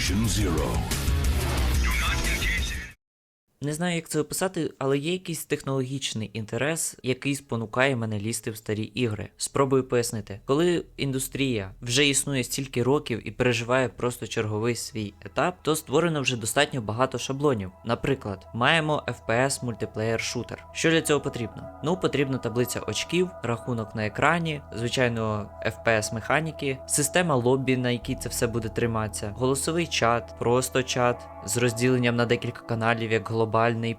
Station Zero. Не знаю, як це описати, але є якийсь технологічний інтерес, який спонукає мене лізти в старі ігри. Спробую пояснити, коли індустрія вже існує стільки років і переживає просто черговий свій етап, то створено вже достатньо багато шаблонів. Наприклад, маємо FPS мультиплеєр шутер. Що для цього потрібно? Ну, потрібна таблиця очків, рахунок на екрані, звичайно, FPS механіки, система лобі, на якій це все буде триматися, голосовий чат, просто чат з розділенням на декілька каналів, як глобальний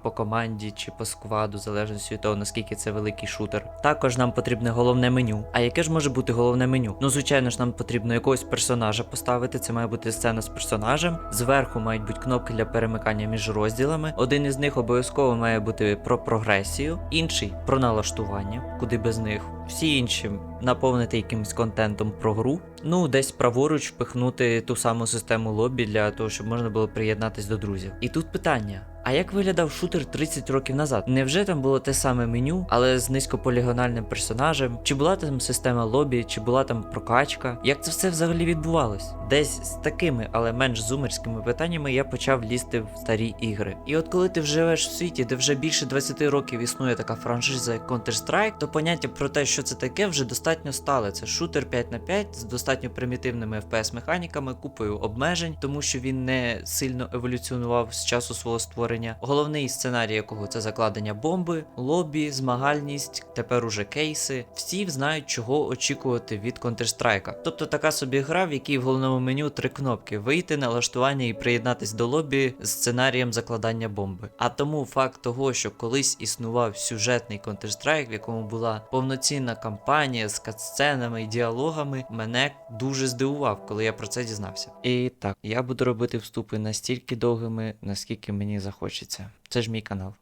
по команді чи по скваду, залежності від того, наскільки це великий шутер. Також нам потрібне головне меню. А яке ж може бути головне меню? Ну, звичайно ж, нам потрібно якогось персонажа поставити. Це має бути сцена з персонажем. Зверху мають бути кнопки для перемикання між розділами. Один із них обов'язково має бути про прогресію, інший про налаштування, куди без них. Всі інші наповнити якимось контентом про гру. Ну, десь праворуч впихнути ту саму систему лобі для того, щоб можна було приєднатись до друзів. І тут питання: а як виглядав шутер 30 років назад? Невже там було те саме меню, але з низькополігональним персонажем? Чи була там система лобі, чи була там прокачка? Як це все взагалі відбувалось? Десь з такими, але менш зумерськими питаннями я почав лізти в старі ігри. І от коли ти живеш в світі, де вже більше 20 років існує така франшиза як Counter-Strike, то поняття про те, що це таке, вже достатньо стале. Це шутер 5 на 5 з достатньо примітивними FPS-механіками, купою обмежень, тому що він не сильно еволюціонував з часу свого створення. Головний сценарій якого це закладення бомби, лобі, змагальність, тепер уже кейси. Всі знають, чого очікувати від Counter-Strike. Тобто така собі гра, в якій в головному меню три кнопки: вийти, налаштування і приєднатись до лобі з сценарієм закладання бомби. А тому факт того, що колись існував сюжетний Counter-Strike, в якому була повноцінна кампанія з катсценами і діалогами, мене дуже здивував, коли я про це дізнався. І так, я буду робити вступи настільки довгими, наскільки мені захочеться. Це ж мій канал.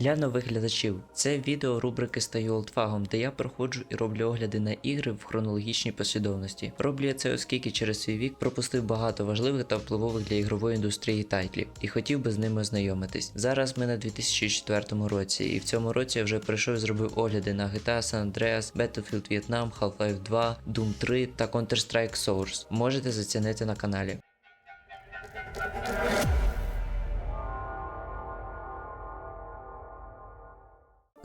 Для нових глядачів це відео рубрики Стаю олдфагом, де я проходжу і роблю огляди на ігри в хронологічній послідовності. Роблю я це, оскільки через свій вік пропустив багато важливих та впливових для ігрової індустрії тайтлів і хотів би з ними ознайомитись. Зараз ми на 2004 році, і в цьому році я вже прийшов і зробив огляди на GTA San Andreas, Battlefield Vietnam, Half-Life 2, Doom 3 та Counter-Strike Source. Можете зацінити на каналі.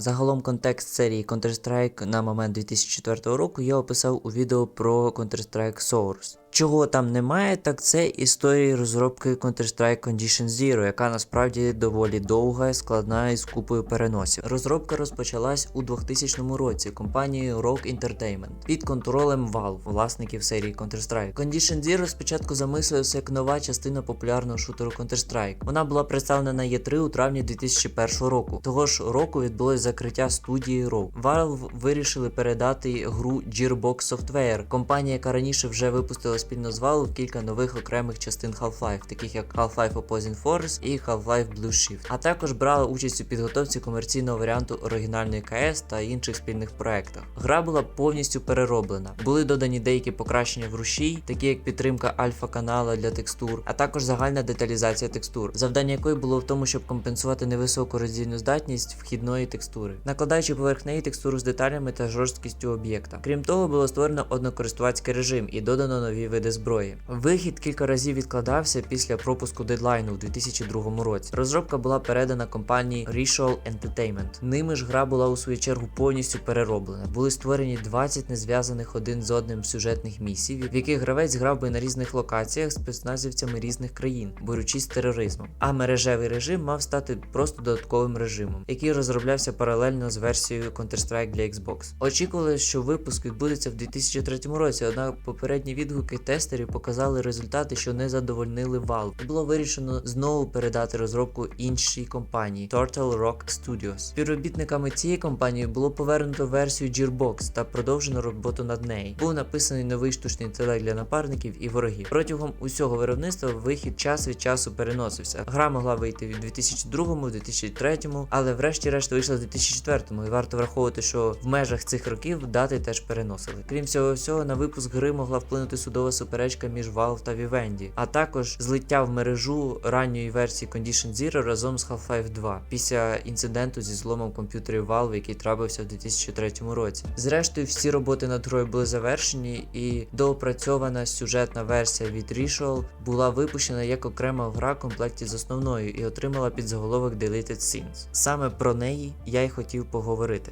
Загалом контекст серії Counter-Strike на момент 2004 року я описав у відео про Counter-Strike Source. Чого там немає, так це історії розробки Counter-Strike Condition Zero, яка насправді доволі довга, складна і з купою переносів. Розробка розпочалась у 2000 році компанією Rogue Entertainment під контролем Valve, власників серії Counter-Strike. Condition Zero спочатку замислилася як нова частина популярного шутеру Counter-Strike. Вона була представлена на E3 у травні 2001 року. Того ж року відбулось закриття студії Rogue. Valve вирішили передати гру Gearbox Software, компанія, яка раніше вже випустила спільно кілька нових окремих частин Half-Life, таких як Half-Life Opposing Force і Half-Life Blue Shift. А також брала участь у підготовці комерційного варіанту оригінальної КС та інших спільних проектах. Гра була повністю перероблена. Були додані деякі покращення в рушій, такі як підтримка альфа-канала для текстур, а також загальна деталізація текстур, завдання якої було в тому, щоб компенсувати невисоку роздільну здатність вхідної текстури, накладаючи поверх неї текстуру з деталями та жорсткістю об'єкта. Крім того, було створено однокористувацький режим і додано нові види зброї. Вихід кілька разів відкладався після пропуску дедлайну у 2002 році. Розробка була передана компанії Ritual Entertainment. Ними ж гра була у свою чергу повністю перероблена. Були створені 20 незв'язаних один з одним сюжетних місій, в яких гравець грав би на різних локаціях з спецназівцями різних країн, борючись з тероризмом. А мережевий режим мав стати просто додатковим режимом, який розроблявся паралельно з версією Counter-Strike для Xbox. Очікували, що випуск відбудеться в 2003 році, однак попередні відгуки тестерів показали результати, що не задовольнили Valve. Було вирішено знову передати розробку іншій компанії Turtle Rock Studios. Співробітниками цієї компанії було повернуто версію Gearbox та продовжено роботу над нею. Був написаний новий штучний інтелект для напарників і ворогів. Протягом усього виробництва вихід час від часу переносився. Гра могла вийти в 2002, 2003, але врешті-решт вийшла в 2004 і варто враховувати, що в межах цих років дати теж переносили. Крім всього всього, на випуск гри могла вплинути судова суперечка між Valve та Vivendi, а також злиття в мережу ранньої версії Condition Zero разом з Half-Life 2 після інциденту зі зломом комп'ютерів Valve, який трапився в 2003 році. Зрештою, всі роботи над грою були завершені, і доопрацьована сюжетна версія від Ritual була випущена як окрема гра в комплекті з основною і отримала підзаголовок Deleted Scenes. Саме про неї я й хотів поговорити.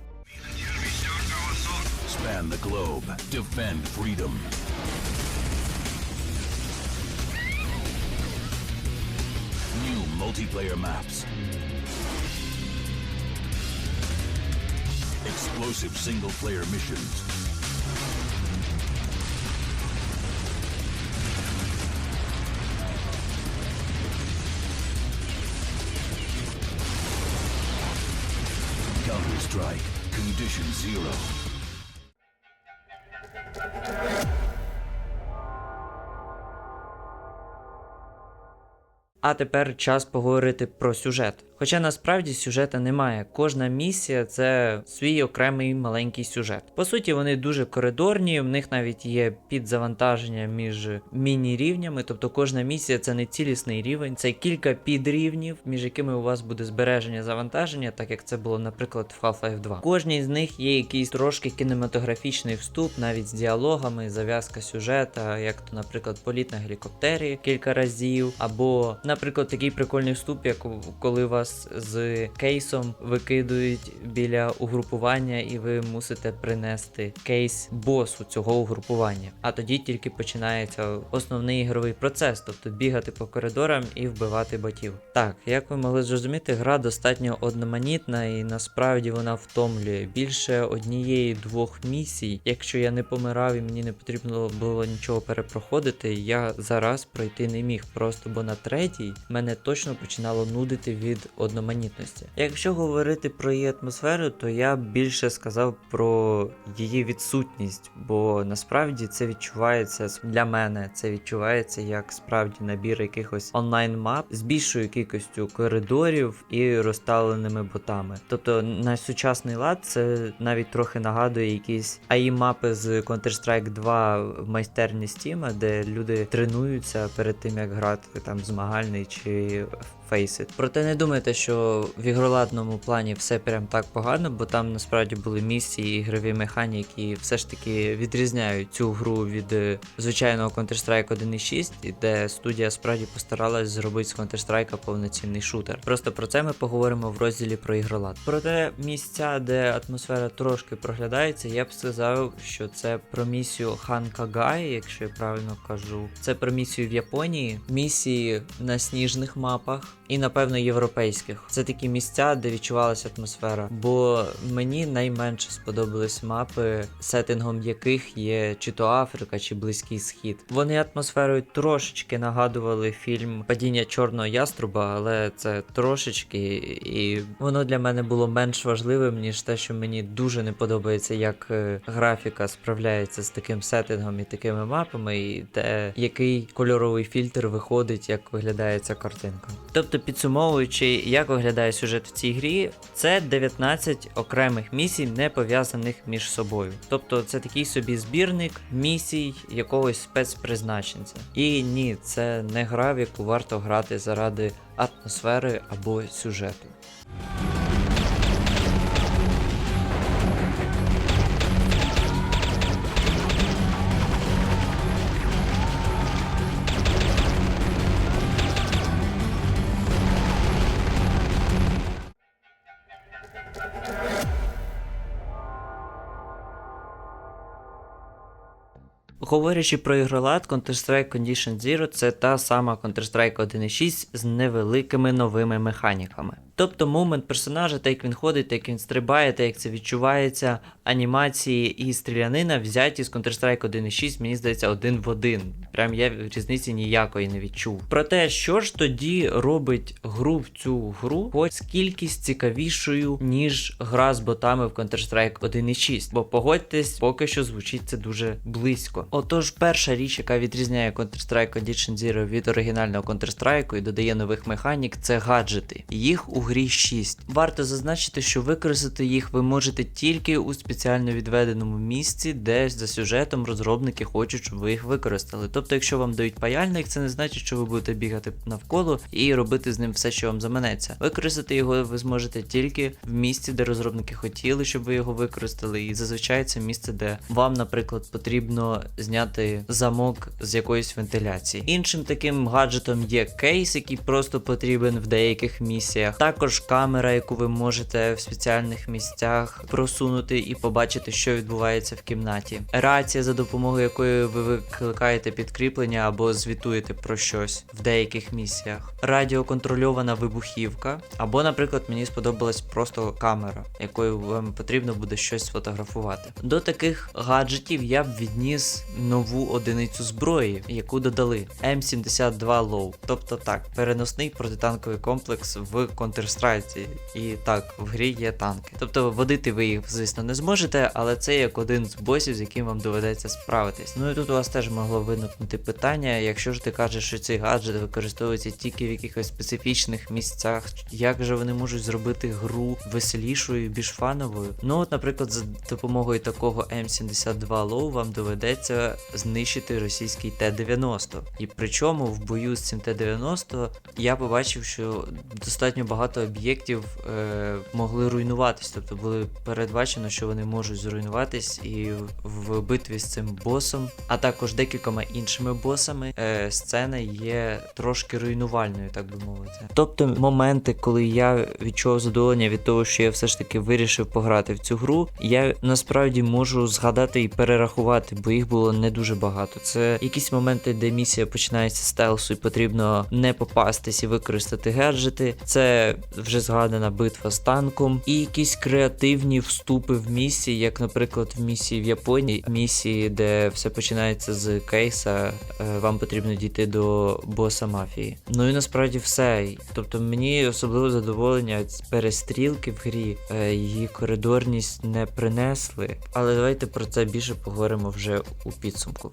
Span the globe. Defend freedom. Multiplayer maps. Explosive single player missions. Counter Strike. Condition Zero. А тепер час поговорити про сюжет. Хоча насправді сюжета немає. Кожна місія це свій окремий маленький сюжет. По суті, вони дуже коридорні, в них навіть є підзавантаження між міні-рівнями, тобто кожна місія це не цілісний рівень, це кілька підрівнів, між якими у вас буде збереження завантаження, так як це було, наприклад, в Half-Life 2. Кожній з них є якийсь трошки кінематографічний вступ, навіть з діалогами, зав'язка сюжета, як то, наприклад, політ на гелікоптері кілька разів, або, наприклад, такий прикольний вступ, як коли вас з кейсом викидують біля угрупування, і ви мусите принести кейс босу цього угрупування. А тоді тільки починається основний ігровий процес, тобто бігати по коридорам і вбивати ботів. Так, як ви могли зрозуміти, гра достатньо одноманітна і насправді вона втомлює більше однієї-двох місій. Якщо я не помирав і мені не потрібно було нічого перепроходити, я зараз пройти не міг, просто бо на третій мене точно починало нудити від одноманітності. Якщо говорити про її атмосферу, то я більше сказав про її відсутність, бо насправді це відчувається для мене. Це відчувається як справді набір якихось онлайн-мап з більшою кількістю коридорів і розставленими ботами. Тобто на сучасний лад це навіть трохи нагадує якісь АІ мапи з Counter-Strike 2 в майстерні Steam, де люди тренуються перед тим як грати там змагальний чи Faceit. Проте не думайте, що в ігроладному плані все прям так погано, бо там насправді були місії ігрові механіки, які все ж таки відрізняють цю гру від е, звичайного Counter-Strike 1.6, де студія справді постаралась зробити з Counter-Strike повноцінний шутер. Просто про це ми поговоримо в розділі про ігролад. Проте місця, де атмосфера трошки проглядається, я б сказав, що це про місію Ханкагай, якщо я правильно кажу. Це про місію в Японії, місії на сніжних мапах і, напевно, європейських. Це такі місця, де відчувалася атмосфера. Бо мені найменше сподобались мапи, сеттингом яких є чи то Африка, чи Близький Схід. Вони атмосферою трошечки нагадували фільм Падіння Чорного Яструба, але це трошечки, і воно для мене було менш важливим, ніж те, що мені дуже не подобається, як е, графіка справляється з таким сеттингом і такими мапами, і те, який кольоровий фільтр виходить, як виглядає ця картинка. Тобто, підсумовуючи, як виглядає сюжет в цій грі, це 19 окремих місій, не пов'язаних між собою. Тобто, це такий собі збірник місій якогось спецпризначенця. І ні, це не гра, в яку варто грати заради атмосфери або сюжету. Говорячи про ігролад, Counter-Strike Condition Zero це та сама Counter-Strike 1.6 з невеликими новими механіками. Тобто мумент персонажа, так як він ходить, так як він стрибає, так як це відчувається, анімації і стрілянина взяті з Counter-Strike 1.6, мені здається, один в один. Прям я різниці ніякої не відчув. Проте, що ж тоді робить гру в цю гру, хоч кількість цікавішою, ніж гра з ботами в Counter-Strike 1.6. Бо погодьтесь, поки що звучить це дуже близько. Отож, перша річ, яка відрізняє Counter-Strike Condition Zero від оригінального Counter-Strike і додає нових механік, це гаджети. Їх у грі 6. Варто зазначити, що використати їх ви можете тільки у спеціально відведеному місці, де за сюжетом розробники хочуть, щоб ви їх використали. Тобто, якщо вам дають паяльник, це не значить, що ви будете бігати навколо і робити з ним все, що вам заманеться. Використати його ви зможете тільки в місці, де розробники хотіли, щоб ви його використали. І зазвичай це місце, де вам, наприклад, потрібно зняти замок з якоїсь вентиляції. Іншим таким гаджетом є кейс, який просто потрібен в деяких місіях. Також камера, яку ви можете в спеціальних місцях просунути і побачити, що відбувається в кімнаті. Рація, за допомогою якої ви викликаєте підкріплення або звітуєте про щось в деяких місіях. Радіоконтрольована вибухівка, або, наприклад, мені сподобалась просто камера, якою вам потрібно буде щось сфотографувати. До таких гаджетів я б відніс нову одиницю зброї, яку додали М72 Low. Тобто так, переносний протитанковий комплекс в Counter-Strike. І так, в грі є танки. Тобто водити ви їх, звісно, не зможете, але це як один з босів, з яким вам доведеться справитись. Ну і тут у вас теж могло виникнути питання, якщо ж ти кажеш, що цей гаджет використовується тільки в якихось специфічних місцях, як же вони можуть зробити гру веселішою, більш фановою? Ну, от, наприклад, за допомогою такого М72 Low вам доведеться знищити російський Т-90. І причому в бою з цим Т-90 я побачив, що достатньо багато об'єктів е, могли руйнуватись, тобто було передбачено, що вони можуть зруйнуватись і в битві з цим босом, а також декількома іншими босами, е, сцена є трошки руйнувальною, так би мовити. Тобто моменти, коли я відчув задоволення від того, що я все ж таки вирішив пограти в цю гру, я насправді можу згадати і перерахувати, бо їх було не дуже багато. Це якісь моменти, де місія починається стелсу, і потрібно не попастись і використати гаджети. Це вже згадана битва з танком, і якісь креативні вступи в місії, як, наприклад, в місії в Японії, місії, де все починається з кейса, е, вам потрібно дійти до боса мафії. Ну і насправді все. Тобто мені особливо задоволення перестрілки в грі, е, її коридорність не принесли. Але давайте про це більше поговоримо вже у підсумку.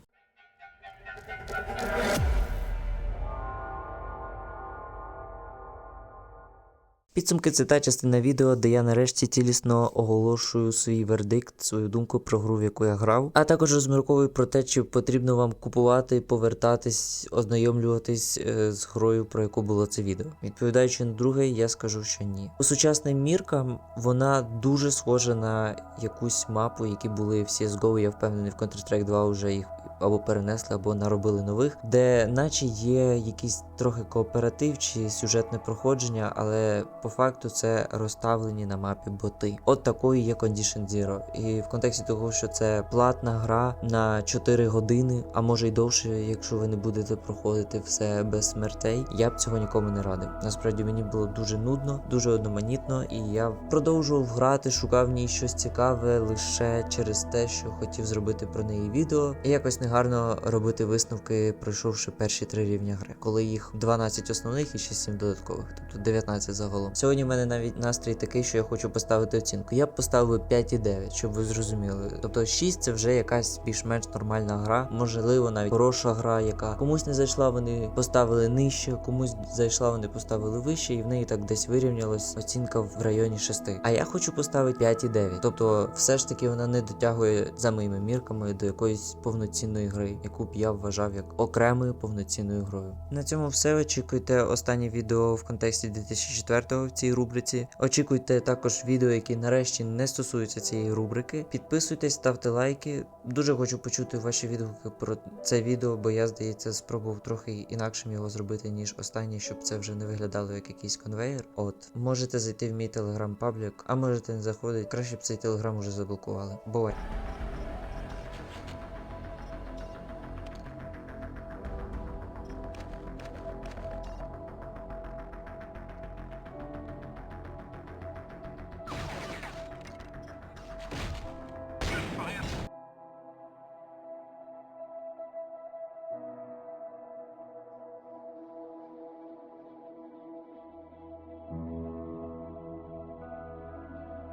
Підсумки це та частина відео, де я нарешті цілісно оголошую свій вердикт, свою думку про гру, в яку я грав, а також розмірковую про те, чи потрібно вам купувати, повертатись, ознайомлюватись е, з грою, про яку було це відео. Відповідаючи на друге, я скажу, що ні. По сучасним міркам вона дуже схожа на якусь мапу, які були в CSGO, я впевнений, в Counter-Strike 2 вже їх або перенесли, або наробили нових, де наче є якийсь трохи кооператив чи сюжетне проходження, але по факту це розставлені на мапі боти. От такою є Condition Zero. І в контексті того, що це платна гра на 4 години, а може й довше, якщо ви не будете проходити все без смертей, я б цього нікому не радив. Насправді мені було дуже нудно, дуже одноманітно, і я продовжував грати, шукав в ній щось цікаве лише через те, що хотів зробити про неї відео. І якось негарно робити висновки, пройшовши перші три рівня гри, коли їх 12 основних і ще 7 додаткових, тобто 19 загалом. Сьогодні в мене навіть настрій такий, що я хочу поставити оцінку. Я б поставив 5,9, щоб ви зрозуміли. Тобто 6 це вже якась більш-менш нормальна гра, можливо, навіть хороша гра, яка комусь не зайшла, вони поставили нижче, комусь зайшла, вони поставили вище, і в неї так десь вирівнялась оцінка в районі 6. А я хочу поставити 5,9. Тобто, все ж таки вона не дотягує за моїми мірками до якоїсь повноцінної гри, яку б я вважав як окремою повноцінною грою. На цьому все. Очікуйте останнє відео в контексті 2004 в цій рубриці. Очікуйте також відео, які нарешті не стосуються цієї рубрики. Підписуйтесь, ставте лайки. Дуже хочу почути ваші відгуки про це відео, бо я, здається, спробував трохи інакшим його зробити, ніж останнє, щоб це вже не виглядало як якийсь конвейер. От, можете зайти в мій телеграм-паблік, а можете не заходити. Краще б цей телеграм уже заблокували. Бувай.